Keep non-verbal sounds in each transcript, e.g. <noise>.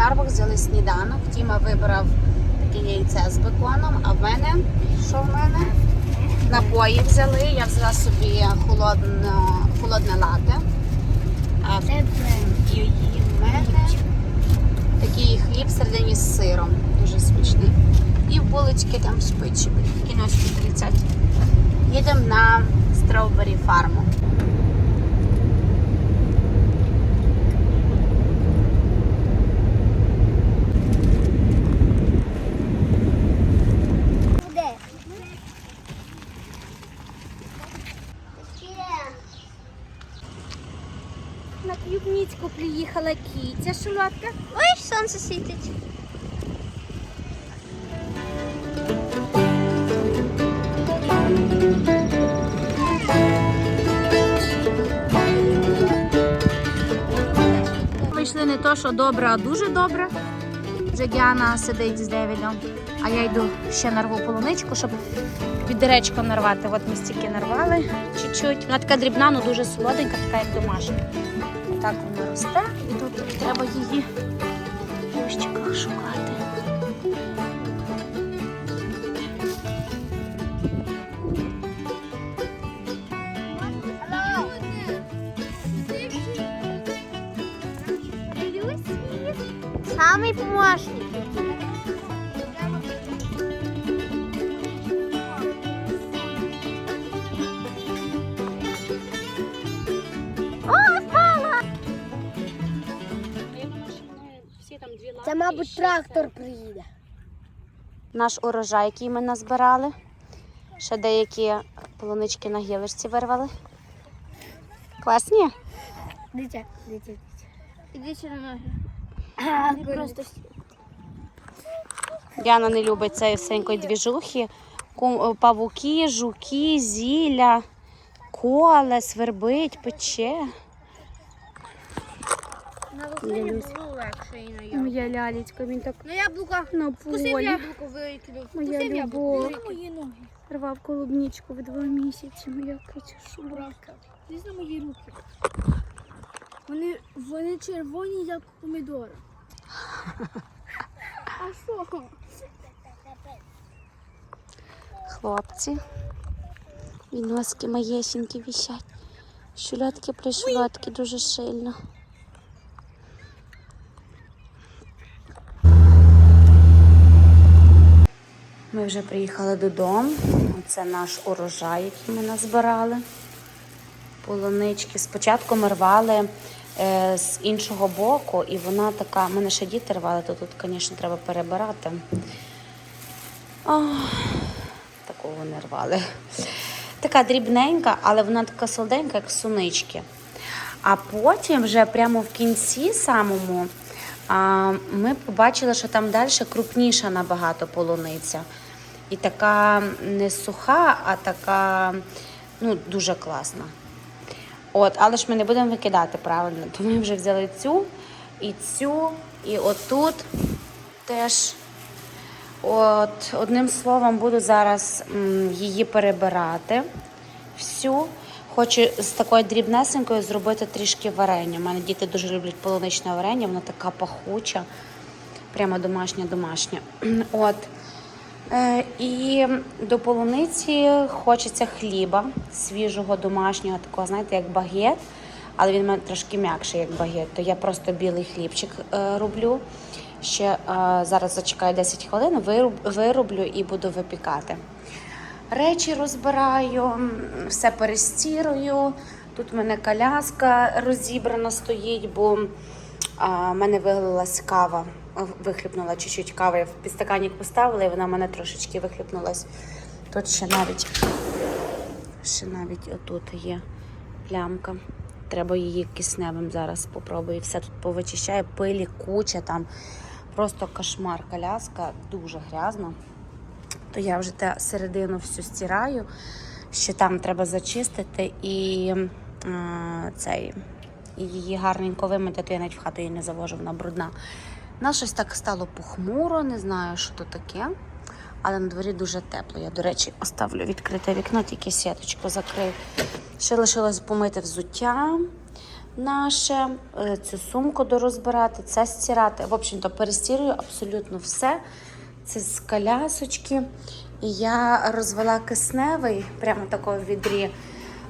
Starbucks, взяли сніданок. Тіма вибрав таке яйце з беконом, а в мене що в мене? Напої взяли. Я взяла собі холодне, холодне лате. А в мене такий хліб всередині з сиром. Дуже смачний. І булочки там печі, кіношки 30. Їдемо на Strawberry фарму. Кітя. Ой, сонце світить. Вийшли не то, що добре, а дуже добре. Вже Діана сидить з Девідом, а я йду ще нарву полуничку, щоб під деречком нарвати. От ми стільки нарвали чуть-чуть. Вона така дрібна, але дуже солоденька, така як домашня. Так вона росте, і тут треба її в ящиках шукати. Самий помощник. Це, мабуть, трактор приїде. Наш урожай, який ми назбирали. Ще деякі полунички на гілочці вирвали. Класні? Дитя, дитя, дитя. Іди сюди ноги. Ну, Просто Діана не любить цієї всенької двіжухи. Павуки, жуки, зілля, коле, свербить, пече. На виході було легше і на Моя лялечка, він так На яблука. на Вкусив полі. яблуко, викинув. Моя Вкусив яблуко, любов. викинув. мої ноги. Рвав колубнічку в два місяці, моя качуша. Дивись на мої руки. Вони, вони червоні, як помідори. А що? Хлопці. І носки маєсінькі вісять. Щулятки пришулятки дуже сильно. Ми вже приїхали додому. Це наш урожай, який ми назбирали. Полунички. Спочатку ми рвали е, з іншого боку, і вона така, в мене ще діти рвали, то тут, звісно, треба перебирати. Ох, такого не рвали. Така дрібненька, але вона така солоденька, як сунички. А потім, вже прямо в кінці самому, ми побачили, що там далі крупніша набагато полуниця. І така не суха, а така ну, дуже класна. От, але ж ми не будемо викидати правильно. То ми вже взяли цю і цю, і отут теж. От, одним словом, буду зараз її перебирати всю. Хочу з такою дрібнесенькою зробити трішки варення. У мене діти дуже люблять полуничне варення, воно така пахуча, прямо домашня-домашня. <clears throat> От. Е, і до полуниці хочеться хліба свіжого, домашнього, такого, знаєте, як багет, але він мене трошки м'якший, як багет. То я просто білий хлібчик е, роблю. Ще е, зараз зачекаю 10 хвилин, вироблю і буду випікати. Речі розбираю, все перестірую. Тут в мене коляска розібрана стоїть, бо в мене вилилась кава. Вихлюпнула чуть-чуть кави. В підстаканник поставила, і вона мене трошечки вихлюпнулась. Тут ще навіть, ще навіть отут є плямка. Треба її кисневим зараз попробую. Все тут повичищаю, пилі, куча там. Просто кошмар. Коляска дуже грязно. То я вже те середину всю стираю. Ще там треба зачистити і е, цей, її гарненько вимити, то я навіть в хату її не завожу, вона брудна. На щось так стало похмуро, не знаю, що то таке. Але на дворі дуже тепло. Я, до речі, оставлю відкрите вікно, тільки сіточку закрив. Ще лишилось помити взуття. наше, е, цю сумку дорозбирати, це стирати. В общем-то, перестірюю абсолютно все. Це з колясочки. І я розвела кисневий прямо такого в відрі.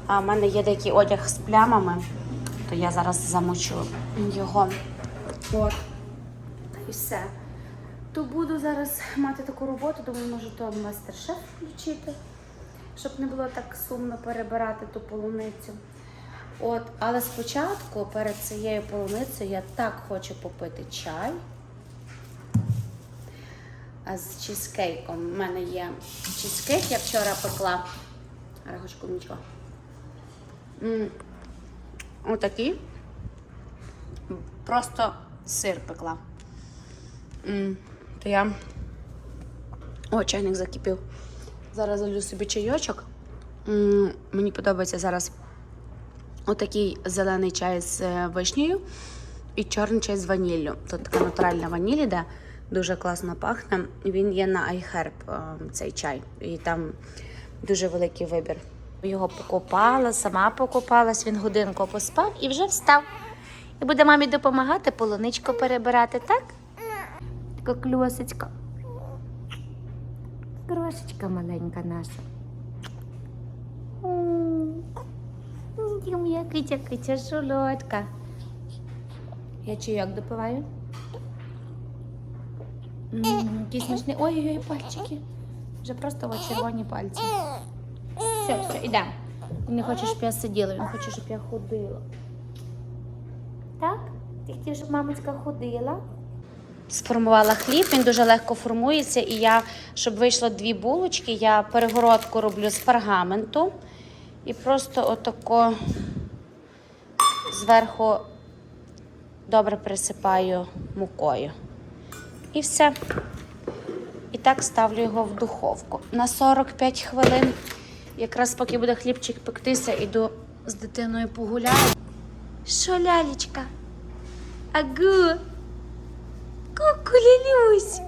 В мене є деякий одяг з плямами, то я зараз замочу його. От. Все. То буду зараз мати таку роботу, думаю, може то мастер-шеф включити, щоб не було так сумно перебирати ту полуницю. От, але спочатку, перед цією полуницею, я так хочу попити чай з чизкейком. У мене є чизкейк, я вчора пекла. Рахочку нічого. Отакий. Просто сир пекла. То я. О, чайник закипів. Зараз залю собі чайочок. Мені подобається зараз отакий зелений чай з е, вишнею і чорний чай з ваніллю. Тут така натуральна ваніль іде, дуже класно пахне. Він є на iHerb, е, цей чай, і там дуже великий вибір. Його покупала, сама покупалась, він годинку поспав і вже встав. І буде мамі допомагати полуничку перебирати, так? Така кльосечка. Крошечка маленька наша. Моя китя, китя, шолодка. Я чайок допиваю. М, Який смачний. Ой-ой-ой, пальчики. Вже просто от червоні пальці. Все, все, ідемо. Він не хоче, щоб я сиділа, він хоче, щоб я ходила. Так? Ти хотів, щоб мамочка ходила? Сформувала хліб, він дуже легко формується, і я, щоб вийшло дві булочки, я перегородку роблю з пергаменту і просто отако зверху добре присипаю мукою. І все. І так ставлю його в духовку на 45 хвилин. Якраз поки буде хлібчик пектися, іду з дитиною погуляю. Що, лялечка? Агу. Ку-ку, Лілюсь.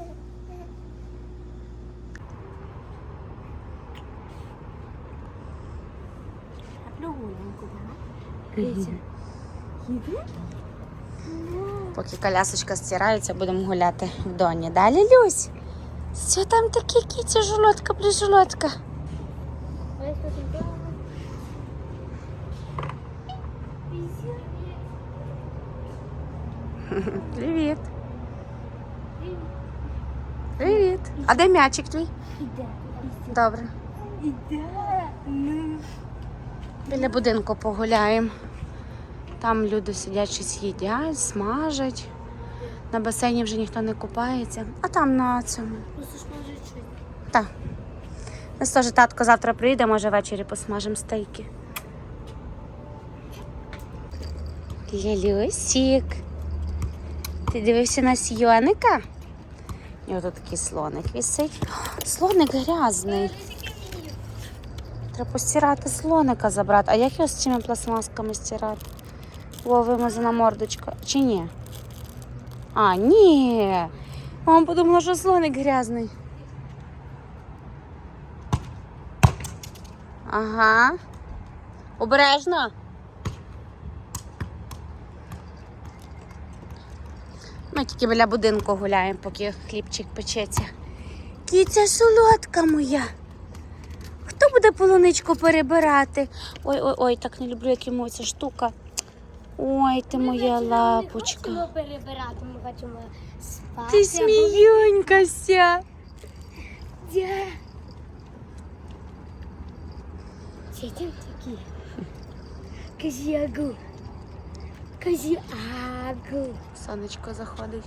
Поки колясочка стирається, будемо гуляти в доні. Далі Люсь. Що там таке кіця жолодка, ближолодка? Привіт. Привіт. А де м'ячик твій? Іде. Добре. Іде. Біля будинку погуляємо. Там люди сидять, щось їдять, смажать. На басейні вже ніхто не купається. А там на цьому. Так. Нас теж татко завтра прийде, може ввечері посмажемо стейки. Лялюсік. Ти дивився на сйоника? І ось такий слоник висить. Слоник грязний. Треба постирати слоника забрати. А як його з цими пластмасками стирати? О, вимазана мордочка. Чи ні? А, ні. Мама подумала, що слоник грязний. Ага. Обережно. Ми тільки біля будинку гуляємо, поки хлібчик печеться. Кіця солодка моя. Хто буде полуничку перебирати? Ой, ой, ой, так не люблю, як йому ця штука. Ой, ти моя Ми лапочка. хочемо перебирати, ми хочемо спати. Ти сміюнькася. Де? Там такі? Кажи агу. Агу. Сонечко заходить.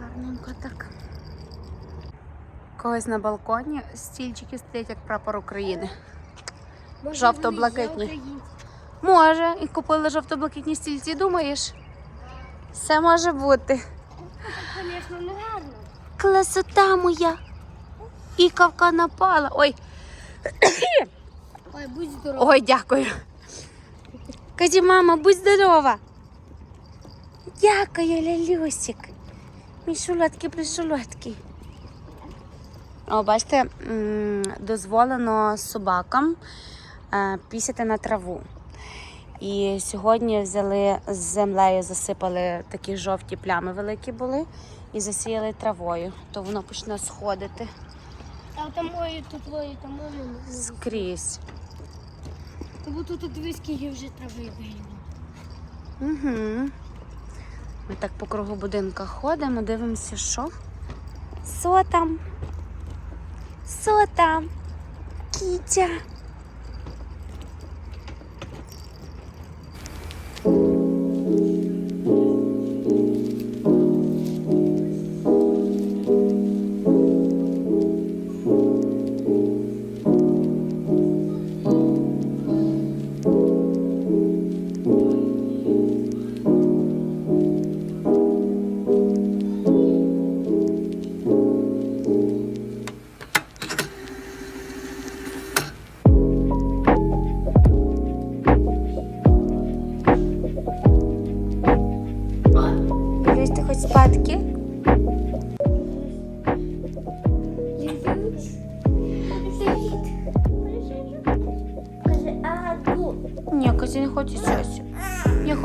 Гарненько так. Когось на балконі стільчики стоять як прапор України. Жовто-блакитні. Може, і купили жовто-блакитні стільці, думаєш? Все може бути. Звісно, не гарно. Красота моя. Ікавка напала. Ой, Ой, будь здоров. ой, дякую. Кажи, мама, будь здорова. Дякую, Лялюсик. Мій пришулотки. О, бачите, дозволено собакам е, пісяти на траву. І сьогодні взяли з землею, засипали такі жовті плями великі були і засіяли травою, то воно почне сходити А там мої, тут твої, там мої. скрізь. Тому тут дивись, скільки вже трави виїло. Угу. Ми так по кругу будинка ходимо, дивимося, що. Со там? Со там? Кітя.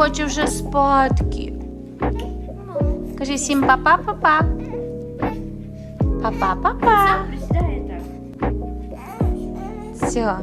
Хочу вже спадки. Кажи всім па-па-па-па. Па-па-па-па. Все.